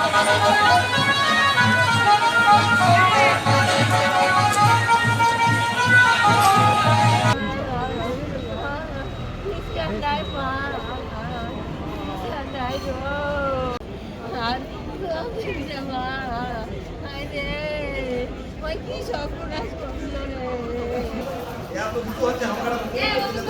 Can đấy mà Can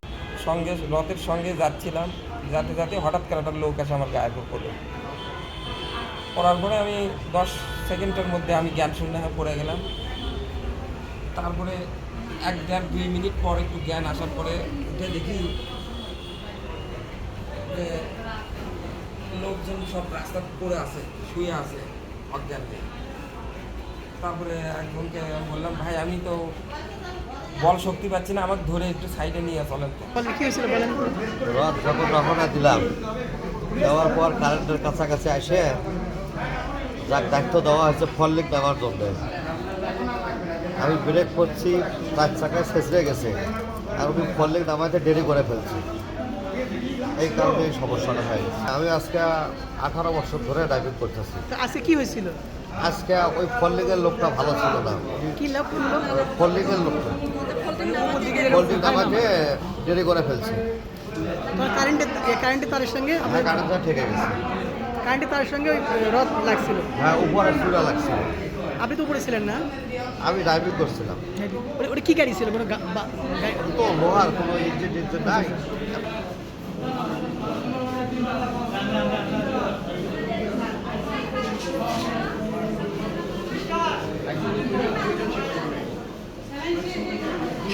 সঙ্গে, রথের সঙ্গে যাচ্ছিলাম। যাতে যাতে হঠাৎ করে একটা লোক এসে আমার উপর পড়ল। পড়ার পরে আমি দশ সেকেন্ডের মধ্যে আমি জ্ঞান শূন্য হয়ে পড়ে গেলাম। তারপরে এক দেড় দুই মিনিট পর একটু জ্ঞান আসার পরে উঠে দেখি যে লোকজন সব রাস্তা পড়ে আছে, শুয়ে আছে অজ্ঞান হয়ে তারপরে একজনকে বললাম, ভাই, আমি তো বল শক্তি পাচ্ছি না আমাকে ধরে একটু সাইডে নিয়ে চলেন। রথ যখন রওনা দিলাম দেওয়ার পর কারেন্টের কাছাকাছি আসে যাক দায়িত্ব দেওয়া হয়েছে ফললিক দেওয়ার জন্য। আমি ব্রেক করছি চার চাকায় ছেঁচড়ে গেছে। আর আমি ফললিক নামাইতে দেরি করে ফেলছি। এই কারণে এই সমস্যাটা হয় আমি আজকে আঠারো বছর ধরে ড্রাইভিং করতেছি। তো আজকে কি হয়েছিল? আজকে ওই ফললিকের লোকটা ভালো ছিল না। ফললিকের লোকটা ফললিক নামাইতে দেরি করে ফেলছি। কারেন্টের কারেন্টের তারের সঙ্গে? আমার কারেন্টটা ঠেকে গেছে। কারেন্টের তারের সঙ্গে ওই রথ লাগছিল। হ্যাঁ উপরে চূড়া লাগছিল। আপনি তো উপরে ছিলেন না? আমি ড্রাইভিং করছিলাম। ওটা- ওটা কি গাড়ি ছিল? কোনো গা- বা- গাড়ি- তো লোহার কোনো ইঞ্জিন টিঞ্জিন নাই।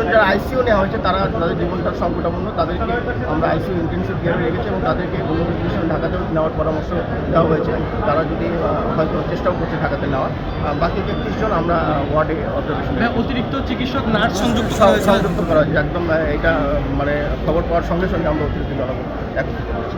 দুইজন যারা আইসিইউ নেওয়া হয়েছে তারা তাদের জীবনটা সংকটাপন্ন তাদেরকে আমরা আইসিইউ ইন্টেনসিভ কেয়ারে রেখেছি এবং তাদেরকে অন্য চিকিৎসা ঢাকাতে নেওয়ার পরামর্শ দেওয়া হয়েছে। তারা যদি হয়তো চেষ্টাও করছে ঢাকাতে নেওয়ার। বাকি তেত্রিশ জন আমরা ওয়ার্ডে অবজারভেশন অতিরিক্ত চিকিৎসক নার্স সংযুক্ত করা সংযুক্ত করা হয়েছে। একদম এটা মানে খবর পাওয়ার সঙ্গে সঙ্গে আমরা অতিরিক্ত করেছি।